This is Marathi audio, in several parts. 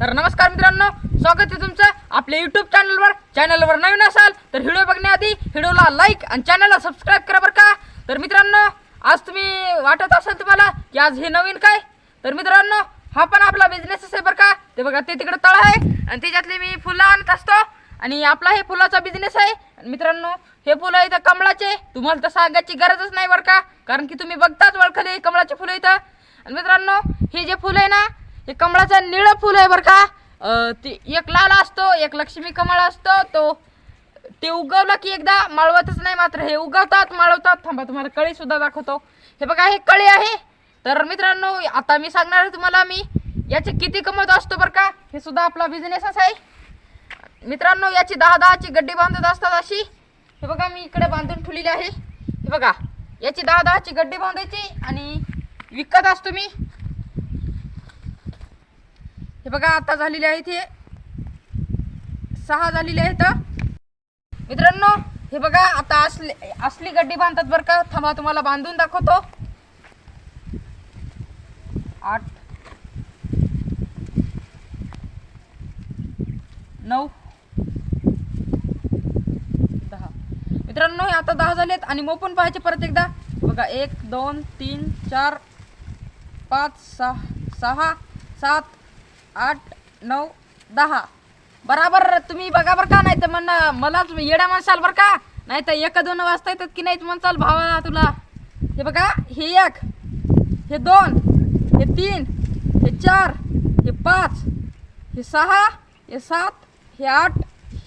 तर नमस्कार मित्रांनो स्वागत आहे तुमचं आपल्या युट्यूब चॅनलवर चॅनलवर नवीन असाल तर व्हिडिओ बघण्याआधी व्हिडिओला लाईक आणि चॅनलला सबस्क्राईब करा बरं का? तर मित्रांनो आज तुम्ही वाटत असाल तुम्हाला की आज हे नवीन काय? तर मित्रांनो हा पण आपला बिझनेसच आहे बरं का? ते बघा ते तिकडे तळ आहे आणि त्याच्यातले मी फुलं आणत असतो आणि आपला हे फुलाचा बिझनेस आहे. आणि मित्रांनो हे फुलं इथं कमळाचे. तुम्हाला तर सांगायची गरजच नाही बरं का? कारण की तुम्ही बघताच ओळखले कमळाचे फुलं इथं. आणि मित्रांनो हे जे फुलं आहे ना हे कमळाचं निळं फुल आहे बरं का? अं, ते एक लाल असतो एक लक्ष्मी कमळ असतो तो ते उगवलं की एकदा माळवतच नाही मात्र हे उगवतात माळवतात. थांबा तुम्हाला कळी सुद्धा दाखवतो. हे बघा हे कळी आहे. तर मित्रांनो आता मी सांगणार आहे तुम्हाला मी याचे किती कमवत असतो बरं का? हे सुद्धा आपला बिझनेसच आहे. मित्रांनो याची दहा दहाची गड्डी बांधत असतात अशी. हे बघा मी इकडे बांधून ठेवलेली आहे. हे बघा याची दहा दहाची गड्डी बांधायची आणि विकत असतो मी. हे बघा आता झालेले आहेत हे सहा झालेले आहेत. मित्रांनो हे बघा आता असली असली गड्डी बांधतात बरं का. थांबा तुम्हाला बांधून दाखवतो. आठ नऊ दहा. मित्रांनो हे आता दहा झालेत आणि मोपून पाहायचे परत एकदा. बघा एक दोन तीन चार पाच सहा सहा सात आठ नऊ दहा. बराबर तुम्ही बघा बरं का नाही तर म्हण मला येड्या म्हणसाल बरं का? नाही तर एक दोन वाजता येतात की नाहीत म्हणसाल भावा तुला? हे बघा हे एक हे दोन हे तीन हे चार हे पाच हे सहा हे सात हे आठ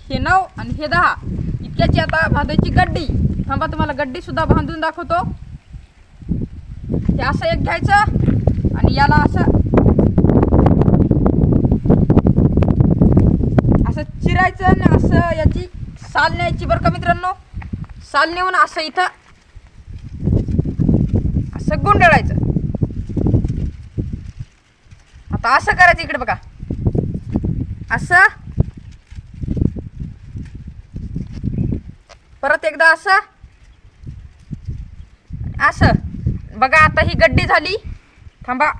हे नऊ आणि हे दहा. इतक्याची आता बांधायची गड्डी. थांबा तुम्हाला गड्डीसुद्धा बांधून दाखवतो. हे असं एक घ्यायचं आणि याला असं असं आणि असं याची साल न्यायची बरं का मित्रांनो? साल नेऊन असं इथं असं गुंडळायचं आता असं करायचं इकडे बघा. असं. परत एकदा असं. असं. बघा आता ही गड्डी झाली. थांबा.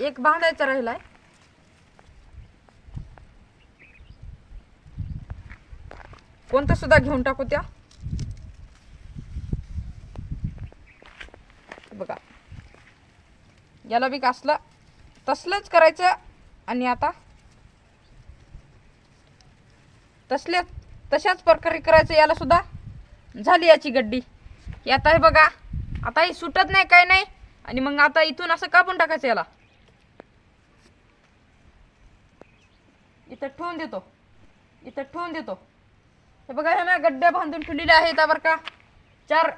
एक बांधायचा राहिलाय. कोणतं सुद्धा घेऊन टाकू त्या? बघा. याला बी असलं तसलंच करायचं आणि आता तसल्या तशाच प्रकारे करायचं याला सुद्धा. झाली याची गड्डी. आता हे बघा. आता हे सुटत नाही काय नाही. आणि मग आता इथून असं कापून टाकायचं याला. इथं ठेवून देतो. इथं ठेवून देतो. हे बघा ह्या ना गड्ड्या बांधून ठेवलेल्या आहेत बरं का. चार.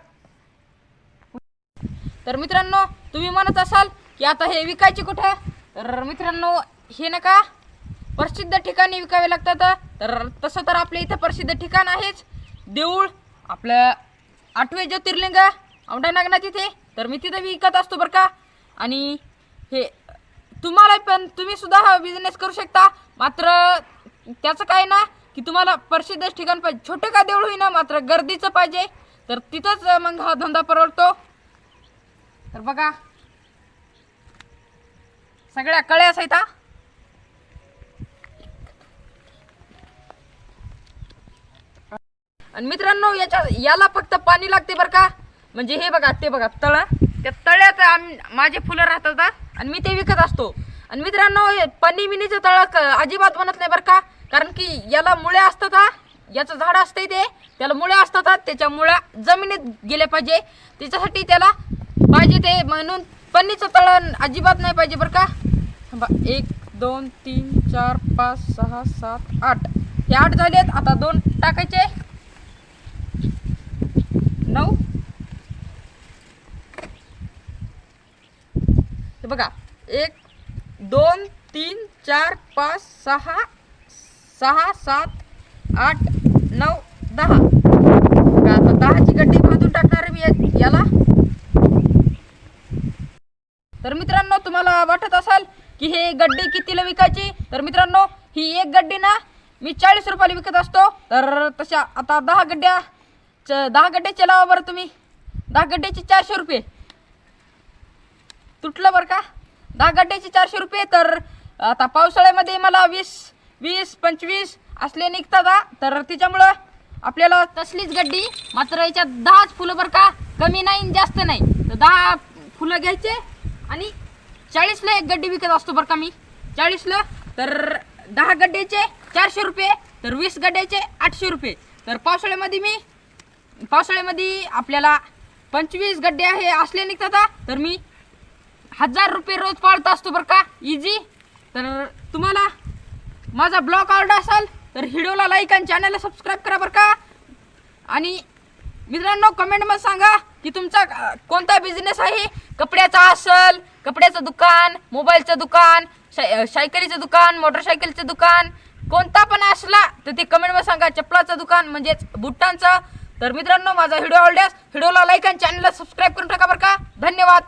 तर मित्रांनो तुम्ही म्हणत असाल की आता हे विकायचे कुठं? तर मित्रांनो हे नका. प्रसिद्ध ठिकाणी विकावे लागतात. तर तसं तर आपल्या इथं प्रसिद्ध ठिकाण आहेच. देऊळ आपलं आठवे ज्योतिर्लिंग औंढा नागनाथ तिथे तर मी तिथं विकत असतो बरं का. आणि हे तुम्हाला पण तुम्ही सुद्धा हा बिझनेस करू शकता. मात्र त्याचं काय ना की तुम्हाला प्रसिद्ध ठिकाण पाहिजे. छोटं का देऊळ होईना मात्र गर्दीचं पाहिजे. तर तिथंच मग हा धंदा परवडतो. तर बघा. सगळ्या कळ्या आहेत आणि मित्रांनो याच्या याला फक्त पाणी लागते बरं का? म्हणजे हे बघा ते बघा तळ. त्या तळ्यात आम माझे फुलं राहतात आणि मी ते विकत असतो. आणि मित्रांनो हे पन्नी मिनीचं तळ अजिबात बनत नाही बरं का? कारण की याला मुळे असतात हा. याचं झाड असते ते. त्याला मुळे असतात त्याच्या मुळ्या जमिनीत गेल्या पाहिजे. त्याच्यासाठी त्याला पाहिजे ते. म्हणून पन्नीचं तळ अजिबात नाही पाहिजे बरं का? एक दोन तीन चार पाच सहा सात आठ. हे आठ झालेत आता दोन टाकायचे. नऊ. हे बघा. एक दोन तीन चार पाच सहा सहा सात आठ नऊ दहा. आता दहाची गड्डी बांधून टाकणार आहे मी याला? तर मित्रांनो तुम्हाला वाटत असाल की हे गड्डी कितीला विकायची? तर मित्रांनो ही एक गड्डी ना मी चाळीस रुपयाला विकत असतो. तर तशा आता दहा गड्ड्या च- दहा गड्ड्याचे लावा बरं तुम्ही. दहा गड्ड्याचे चारशे रुपये. तुटलं बरं का? दहा गड्ड्याचे चारशे रुपये तर आता पावसाळ्यामध्ये मला वीस वीस पंचवीस असले निघतात तर त्याच्यामुळं आपल्याला तसलीच गड्डी. मात्र याच्यात दहाच फुलं बरं का कमी नाही जास्त नाही. तर दहा फुलं घ्यायचे आणि चाळीसला एक गड्डी विकत असतो बरं का मी. चाळीसला तर दहा गड्ड्याचे चारशे रुपये तर वीस गड्ड्याचे आठशे रुपये. तर पावसाळ्यामध्ये मी पावसाळ्यामध्ये आपल्याला पंचवीस गड्डे आहे असले निघतात तर मी हजार रुपये रोज पाळत असतो बरं का? इझी तर तुम्हाला माझा ब्लॉग आवडला असाल तर व्हिडिओला लाईक आणि चॅनलला सबस्क्राईब करा बरं का? आणि मित्रांनो कमेंटमध्ये सांगा की तुमचा कोणता बिझनेस आहे? कपड्याचा असल कपड्याचं दुकान मोबाईलचं दुकान सायकलीचं दुकान मोटरसायकलचं दुकान कोणता पण असला तर ते कमेंटमध्ये सांगा. चपलाचं दुकान म्हणजेच बुट्टांचं तर मित्रांनो माझा व्हिडिओ आवडल्यास व्हिडिओला लाईक आणि चॅनलला सबस्क्राईब करून टाका बरं का? धन्यवाद.